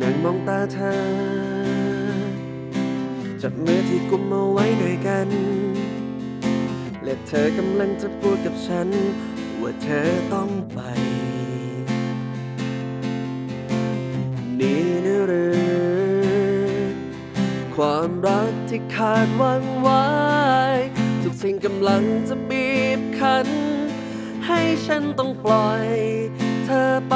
นั่งมองตาเธอ จับมือที่กุมเอาไว้ด้วยกัน และเธอกำลังจะพูดกับฉัน ว่าเธอต้องไป นี่นะหรือความรักที่ขาดหวังไว้ ทุกสิ่งกำลังจะบีบคั้น ให้ฉันต้องปล่อยเธอไป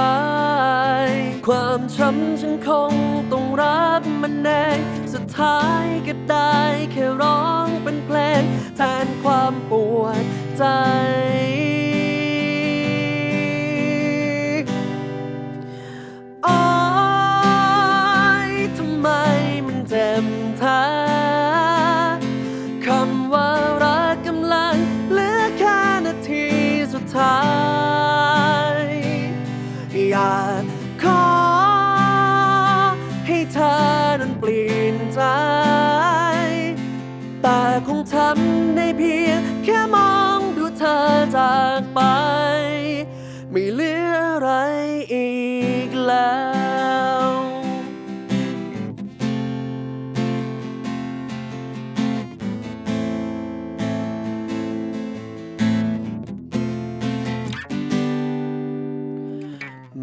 ความช้ำฉันคงต้องรับมันเองสุดท้ายก็ได้แค่ร้องเป็นเพลงแทนความปวดใจโอ๊ยทำไมมันเจ็บแท้คำว่ารักกำลังเหลือแค่นาทีสุดท้ายอยา คงทำได้เพียงแค่มองดูเธอจากไป ไม่เหลืออะไรอีกแล้ว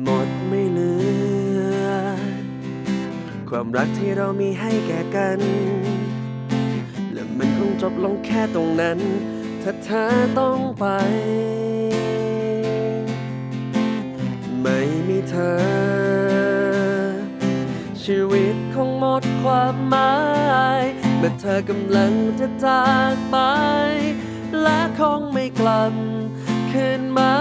หมดไม่เหลือ ความรักที่เรามีให้แก่กัน จบลงแค่ตรงนั้น ถ้าเธอต้องไป ไม่มีเธอ ชีวิตคงหมดความหมายเมื่อเธอกำลังจะจากไป และคงไม่กลับคืนมา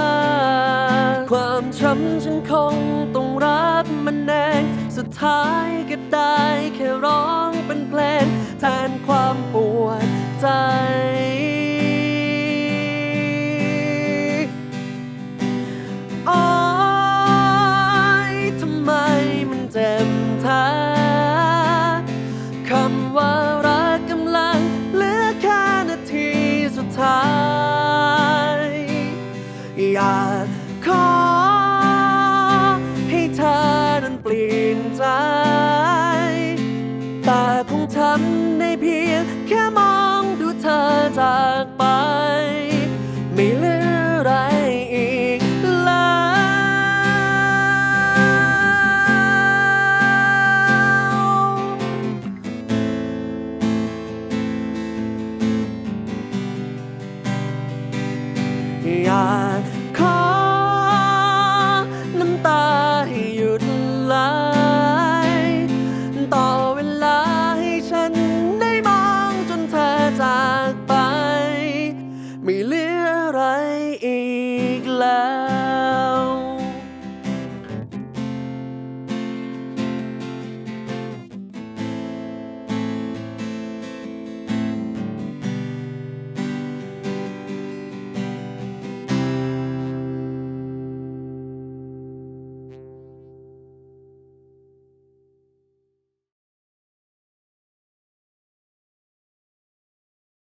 ความช้ำฉันคงต้องรับมันเอง สุดท้ายก็ได้แค่รอากขอให้เธอนั้นเปลี่ยนใจ แต่คงทำในเพียงแค่มองดูเธอจากไป ไม่เหลืออะไรอีกแล้ว อยาก ไม่เหลืออะไรอีก